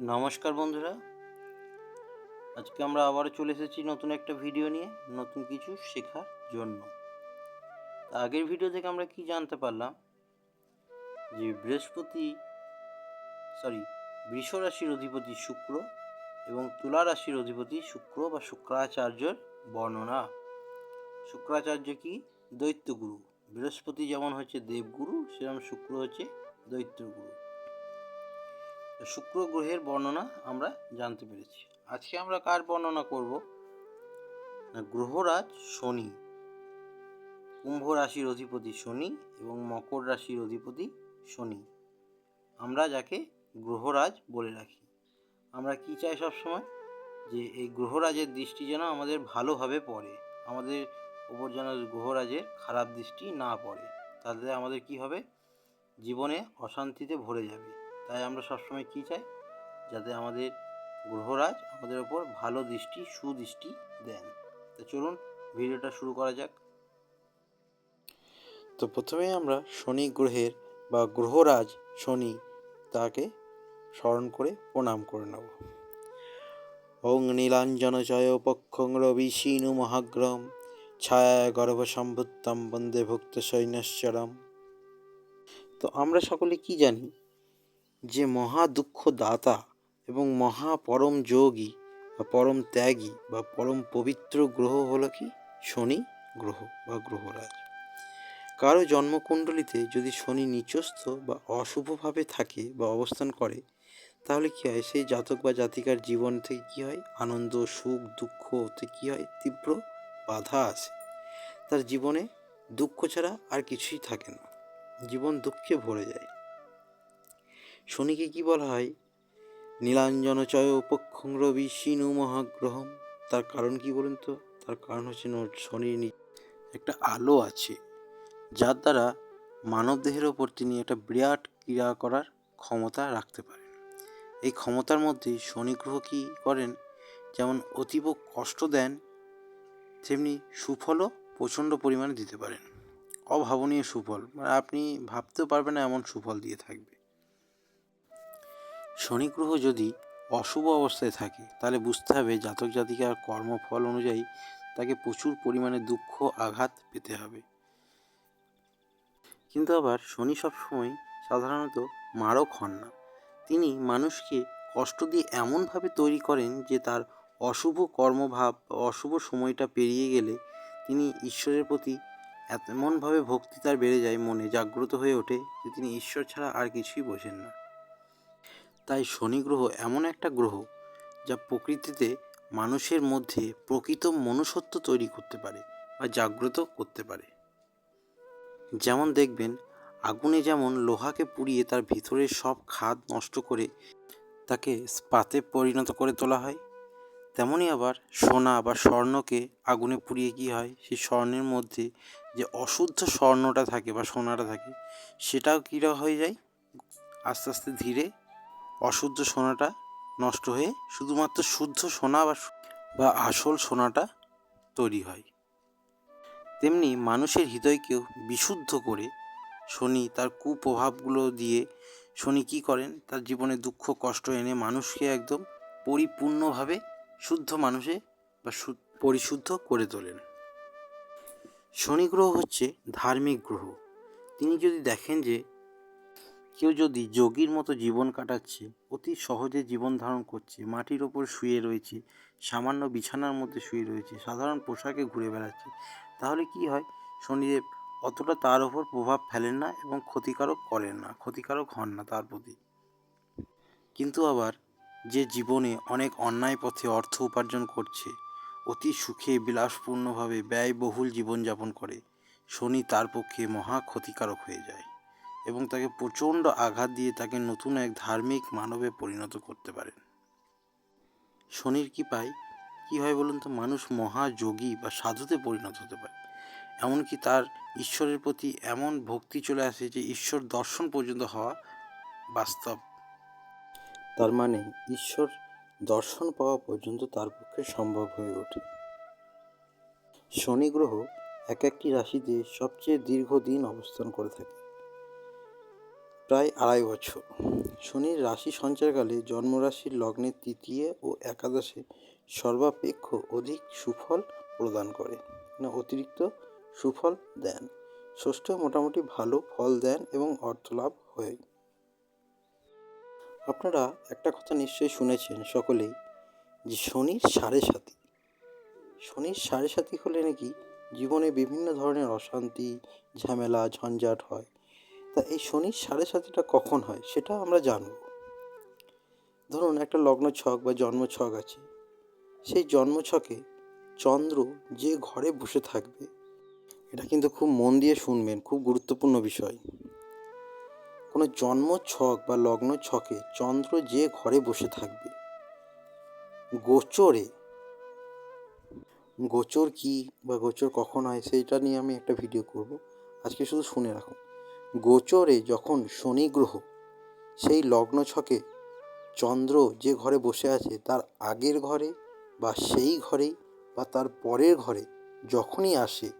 নমস্কার বন্ধুরা। আজকে আমরা আবারও চলে এসেছি নতুন একটা ভিডিও নিয়ে, নতুন কিছু শেখার জন্য। আগের ভিডিও থেকে আমরা কি জানতে পারলাম? যে বৃহস্পতি সরি বৃষ রাশির অধিপতি শুক্র এবং তুলা রাশির অধিপতি শুক্র বা শুক্রাচার্যর বর্ণনা। শুক্রাচার্য কি? দৈত্যগুরু। বৃহস্পতি যেমন হচ্ছে দেবগুরু সেরকম শুক্র হচ্ছে দৈত্যগুরু। শুক্র গ্রহের বর্ণনা আমরা জানতে পেরেছি। আজকে আমরা কার বর্ণনা করব? না, গ্রহরাজ শনি, কুম্ভ রাশির অধিপতি শনি এবং মকর রাশির অধিপতি শনি। আমরা যাকে গ্রহরাজ বলে রাখি। আমরা কি চাই সবসময়? যে এই গ্রহরাজের দৃষ্টি যেন আমাদের ভালোভাবে পড়ে। আমাদের ওপর যেন গ্রহরাজের খারাপ দৃষ্টি না পড়ে। তাহলে আমাদের কি হবে? জীবনে অশান্তিতে ভরে যাবে। তাই আমরা সবসময় কী চাই? যাতে আমাদের গ্রহরাজ আমাদের ওপর ভালো দৃষ্টি, সুদৃষ্টি দেন। তো চলুন, ভিডিওটা শুরু করা যাক। তো প্রথমেই আমরা শনি গ্রহের বা গ্রহরাজ শনি তাকে স্মরণ করে প্রণাম করে নেব। ওং নীলাঞ্জন জয় পক্ষং রবি মহাগ্রম ছায়া গর্ভ সম্ভুত্তম বন্দে ভক্ত সৈন্যশ্চরম। তো আমরা সকলে কি জানি? যে মহা দুঃখ দাতা এবং মহা পরম যোগী বা পরম ত্যাগী বা পরম পবিত্র গ্রহ হলো কি? শনি গ্রহ বা গ্রহরাজ। কারও জন্মকুণ্ডলিতে যদি শনি নিচস্থ বা অশুভভাবে থাকে বা অবস্থান করে, তাহলে কী হয়? সেই জাতক বা জাতিকার জীবন থেকে কী হয়? আনন্দ, সুখ, দুঃখ থেকে কী হয়? তীব্র বাধা আসে। তার জীবনে দুঃখ ছাড়া আর কিছুই থাকে না। জীবন দুঃখে ভরে যায়। শনিকে কি বলা হয়? নীলাঞ্জন চয় উপক্ষং রবি শিনু মহাগ্রহম। তার কারণ কি বলুন তো? তার কারণ হচ্ছে শনির একটা আলো আছে, যার দ্বারা মানব দেহের ওপর তিনি একটা বিরাট ক্রিয়া করার ক্ষমতা রাখতে পারেন। এই ক্ষমতার মধ্যে শনি গ্রহ কী করেন? যেমন অতীব কষ্ট দেন, তেমনি সুফলও প্রচণ্ড পরিমাণে দিতে পারেন। অভাবনীয় সুফল মানে আপনি ভাবতেও পারবেন না এমন সুফল দিয়ে থাকবে। শনি গ্রহ যদি অশুভ অবস্থায় থাকে, তাহলে বুঝতে হবে জাতক জাতিকার কর্মফল অনুযায়ী তাকে প্রচুর পরিমাণে দুঃখ, আঘাত পেতে হবে। কিন্তু আবার শনি সবসময় সাধারণত মারক হন না। তিনি মানুষকে কষ্ট দিয়ে এমনভাবে তৈরি করেন যে তার অশুভ কর্মভাব অশুভ সময়টা পেরিয়ে গেলে তিনি ঈশ্বরের প্রতি এমনভাবে ভক্তি তার বেড়ে যায়, মনে জাগ্রত হয়ে ওঠে যে তিনি ঈশ্বর ছাড়া আর কিছুই বোঝেন না। তাই শনি গ্রহ এমন একটা গ্রহ যা প্রকৃতিতে মানুষের মধ্যে প্রকৃত মনুষ্যত্ব তৈরি করতে পারে বা জাগ্রত করতে পারে। যেমন দেখবেন, আগুনে যেমন লোহাকে পুড়িয়ে তার ভিতরের সব খাদ নষ্ট করে তাকে স্পাতে পরিণত করে তোলা হয় তেমনই আবার সোনা বা স্বর্ণকে আগুনে পুড়িয়ে কী হয়, সেই স্বর্ণের মধ্যে যে অশুদ্ধ স্বর্ণটা থাকে বা সোনাটা থাকে, সেটাও কীরা হয়ে যায়? আস্তে আস্তে ধীরে অশুদ্ধ সোনাটা নষ্ট হয়ে শুধুমাত্র শুদ্ধ সোনা বা বা আসল সোনাটা তৈরি হয়। তেমনি মানুষের হৃদয়কেও বিশুদ্ধ করে শনি তার কুপ্রভাবগুলো দিয়ে শনি কী করেন? তার জীবনে দুঃখ, কষ্ট এনে মানুষকে একদম পরিপূর্ণভাবে শুদ্ধ মানুষে বা পরিশুদ্ধ করে তোলেন। শনি গ্রহ হচ্ছে ধার্মিক গ্রহ। তিনি যদি দেখেন যে কেউ যদি যোগীর মতো জীবন কাটাচ্ছে, অতি সহজে জীবন ধারণ করছে, মাটির ওপর শুয়ে রয়েছে, সামান্য বিছানার মধ্যে শুয়ে রয়েছে, সাধারণ পোশাকে ঘুরে বেড়াচ্ছে, তাহলে কি হয়? শনিদেব অতটা তার ওপর প্রভাব ফেলেন না এবং ক্ষতিকারক করেন না, ক্ষতিকারক হন না তার প্রতি। কিন্তু আবার যে জীবনে অনেক অন্যায় পথে অর্থ উপার্জন করছে, অতি সুখে, বিলাসপূর্ণভাবে ব্যয়বহুল জীবনযাপন করে, শনি তার পক্ষে মহা ক্ষতিকারক হয়ে যায়। এবং তাকে প্রচণ্ড আঘাত দিয়ে তাকে নতুন এক ধার্মিক মানবে পরিণত করতে পারেন। শনির কি কৃপায় কী হয় বলুন তো, মানুষ মহাযোগী বা সাধুতে পরিণত হতে পারে। এমনকি তার ঈশ্বরের প্রতি এমন ভক্তি চলে আসে যে ঈশ্বর দর্শন পর্যন্ত হওয়া বাস্তব। তার মানে ঈশ্বর দর্শন পাওয়া পর্যন্ত তার পক্ষে সম্ভব হয়ে ওঠে। শনি গ্রহ এক একটি রাশিতে সবচেয়ে দীর্ঘদিন অবস্থান করে থাকে। প্রায় আড়াই বছর। শনির রাশি সঞ্চারকালে জন্মরাশির লগ্নের তৃতীয় ও একাদশে সর্বাপেক্ষ অধিক সুফল প্রদান করে না অতিরিক্ত সুফল দেন। ষষ্ঠ মোটামুটি ভালো ফল দেন এবং অর্থলাভ হয়। আপনারা একটা কথা নিশ্চয়ই শুনেছেন সকলেই যে শনির সাড়ে সাথী শনির সাড়ে সাথী হলে নাকি জীবনে বিভিন্ন ধরনের অশান্তি, ঝামেলা, ঝঞ্ঝাট হয়। তা এই শনির সাড়ে সাথীটা কখন হয় সেটা আমরা জানব। ধরুন একটা লগ্ন ছক বা জন্ম ছক আছে, সেই জন্ম ছকে চন্দ্র যে ঘরে বসে থাকবে, এটা কিন্তু খুব মন দিয়ে শুনবেন, খুব গুরুত্বপূর্ণ বিষয়। কোনো জন্ম ছক বা লগ্ন ছকে চন্দ্র যে ঘরে বসে থাকবে, গোচরে, গোচর কি বা গোচর কখন হয় সেইটা নিয়ে আমি একটা ভিডিও করব। আজকে শুধু শুনে রাখুন। গোচরে যখন শনি গ্রহ সেই লগ্ন ছকে চন্দ্র যে ঘরে বসে আছে, তার আগের ঘরে বা সেই ঘরেই বা তার পরের ঘরে যখনই আসে,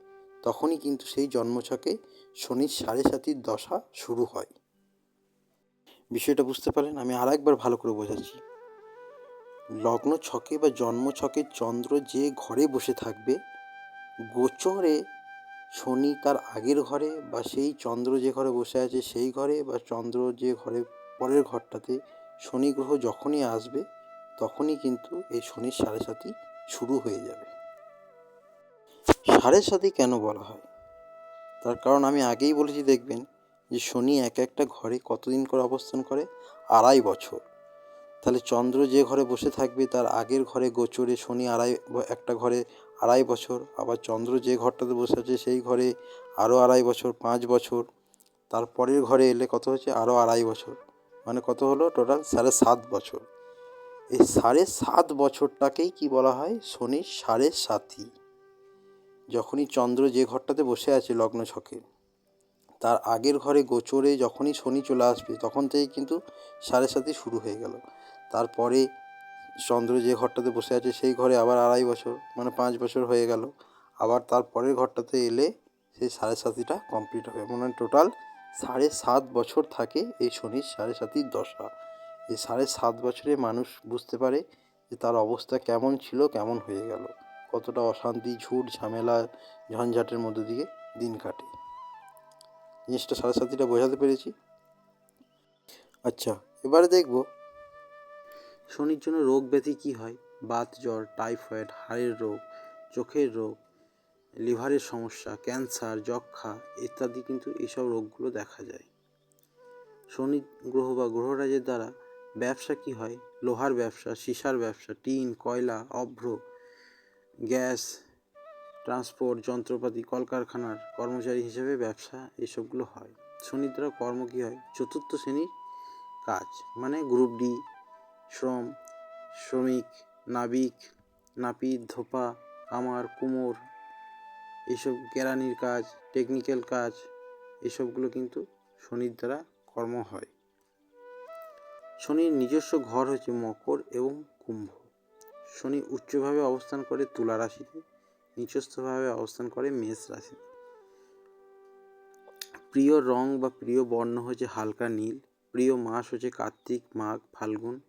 তখনই কিন্তু সেই জন্মছকে শনির সাড়ে সাতির দশা শুরু হয়। বিষয়টা বুঝতে পারলেন? আমি আর একবার ভালো করে বোঝাচ্ছি। লগ্ন ছকে বা জন্ম ছকে চন্দ্র যে ঘরে বসে থাকবে, গোচরে শনি তার আগের ঘরে বা সেই চন্দ্র যে ঘরে বসে আছে সেই ঘরে বা চন্দ্র যে ঘরে পরের ঘরটাতে শনি গ্রহ যখনই আসবে তখনই কিন্তু এই শনির সাড়ে সাথী শুরু হয়ে যাবে। সাড়ে সাথী কেন বলা হয়? তার কারণ আমি আগেই বলেছি দেখবেন যে শনি এক একটা ঘরে কতদিন করে অবস্থান করে? আড়াই বছর। তাহলে চন্দ্র যে ঘরে বসে থাকবে তার আগের ঘরে গোচরে শনি আড়াই একটা ঘরে আড়াই বছর। আবার চন্দ্র যে ঘরটাতে বসে আছে সেই ঘরে আরও আড়াই বছর, পাঁচ বছর। তারপরের ঘরে এলে কত হচ্ছে? আরও আড়াই বছর। মানে কত হলো? টোটাল সাড়ে সাত বছর। এই সাড়ে সাত বছরটাকেই কি বলা হয়? শনির সাড়ে সাথী যখনই চন্দ্র যে ঘরটাতে বসে আছে লগ্ন ছকে, তার আগের ঘরে গোচরে যখনই শনি চলে আসবে, তখন থেকেই কিন্তু সাড়ে সাথী শুরু হয়ে গেল। তারপরে চন্দ্র যে ঘরটাতে বসে আছে, সেই ঘরে আবার আড়াই বছর মানে পাঁচ বছর হয়ে গেল। আবার তার পরের ঘরটাতে এলে সেই সাড়ে সাতিটা কমপ্লিট হবে। মানে টোটাল সাড়ে সাত বছর থাকে এই শনির সাড়ে সাতির দশা। এই সাড়ে সাত বছরে মানুষ বুঝতে পারে যে তার অবস্থা কেমন ছিল, কেমন হয়ে গেল। কতটা অশান্তি, ঝুট, ঝামেলা, ঝঞ্ঝাটের মধ্যে দিয়ে দিন কাটে। জিনিসটা সাড়ে সাতিটা বোঝাতে পেরেছি? আচ্ছা এবারে দেখব শনির জন্য রোগ ব্যাধি কী হয়? বাত, জ্বর, টাইফয়েড, হাড়ের রোগ, চোখের রোগ, লিভারের সমস্যা, ক্যান্সার যক্ষা ইত্যাদি কিন্তু এইসব রোগগুলো দেখা যায়। শনি গ্রহ বা গ্রহরাজের দ্বারা ব্যবসা কি হয়? লোহার ব্যবসা, সীসার ব্যবসা, টিন, কয়লা, অভ্র, গ্যাস, ট্রান্সপোর্ট, যন্ত্রপাতি, কলকারখানার কর্মচারী হিসেবে ব্যবসা এসবগুলো হয়। শনির দ্বারা কর্ম কী হয়? চতুর্থ শ্রেণির কাজ মানে গ্রুপ ডি শ্রম, শ্রমিক, নাবিক, নাপিত, ধোপা আমার কুমোর, এসব কেরানির কাজ টেকনিক্যাল কাজ, এসবগুলো কিন্তু শনির দ্বারা কর্ম হয়। শনির নিজস্ব ঘর হচ্ছে মকর এবং কুম্ভ। শনি উচ্চভাবে অবস্থান করে তুলা রাশিতে, নিচস্থভাবে অবস্থান করে মেষ রাশিতে। প্রিয় রং বা প্রিয় বর্ণ হচ্ছে হালকা নীল, প্রিয় মাস হচ্ছে কার্তিক, মাঘ, ফাল্গুন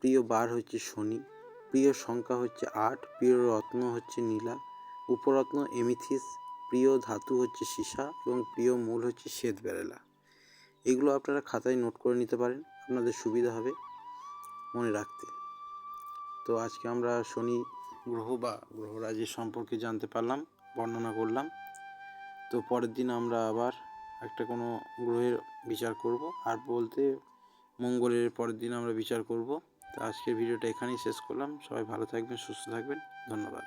প্রিয় বার হচ্ছে শনি, প্রিয় সংখ্যা হচ্ছে আট, প্রিয় রত্ন হচ্ছে নীলা, উপরত্ন এমিথিস, প্রিয় ধাতু হচ্ছে সীসা এবং প্রিয় মূল হচ্ছে শ্বেত বেরেলা। এগুলো আপনারা খাতায় নোট করে নিতে পারেন, আপনাদের সুবিধা হবে মনে রাখতে। তো আজকে আমরা শনি গ্রহ বা গ্রহরাজের সম্পর্কে জানতে পারলাম, বর্ণনা করলাম। তো পরের দিন আমরা আবার একটা কোনো গ্রহের বিচার করব, আর বলতে মঙ্গলের পরের দিন আমরা বিচার করব। তো আজকের ভিডিওটা এখানেই শেষ করলাম। সবাই ভালো থাকবেন সুস্থ থাকবেন। ধন্যবাদ।